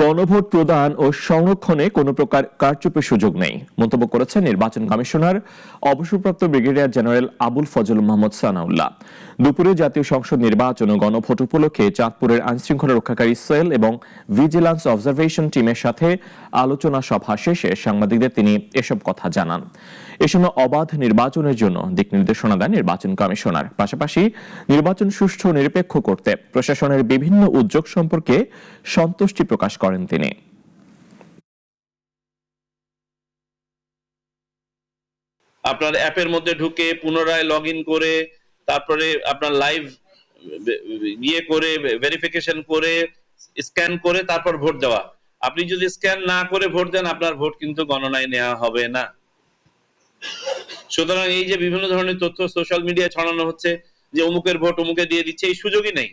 গণভোট প্রদান ও সংরক্ষণে কোনো প্রকার কারচুপির সুযোগ নেই। মন্তব্য করেছেন নির্বাচন কমিশনার, অবসরপ্রাপ্ত ব্রিগেডিয়ার জেনারেল আবুল ফজল মোহাম্মদ সানাউল্লাহ। দুপুরে জাতীয় সংসদ নির্বাচন ও গণভোট উপলক্ষে চাঁদপুরের আইনশৃঙ্খলা রক্ষাকারী সেল এবং ভিজিল্যান্স অবজারভেশন টিমের সাথে আলোচনা সভা শেষে সাংবাদিকদের তিনি এসব কথা জানান। এ সময় অবাধ নির্বাচনের জন্য দিক নির্দেশনা দেন নির্বাচন কমিশনার। পাশাপাশি নির্বাচন সুষ্ঠু নিরপেক্ষ করতে প্রশাসনের বিভিন্ন উদ্যোগ সম্পর্কে সন্তুষ্টি প্রকাশ করেন তিনি। আপনার অ্যাপের মধ্যে ঢুকে পুনরায় লগ করে, তারপরে আপনার লাইভ ইয়ে করে ভেরিফিকেশন করে, স্ক্যান করে, তারপর ভোট দেওয়া। আপনি যদি স্ক্যান না করে ভোট দেন, আপনার ভোট কিন্তু গণনায় নেওয়া হবে না। সুতরাং এই যে বিভিন্ন ধরনের তথ্য সোশ্যাল মিডিয়ায় ছড়ানো হচ্ছে, যে অমুকের ভোট অমুকে দিয়ে দিচ্ছে, এই সুযোগই নেই।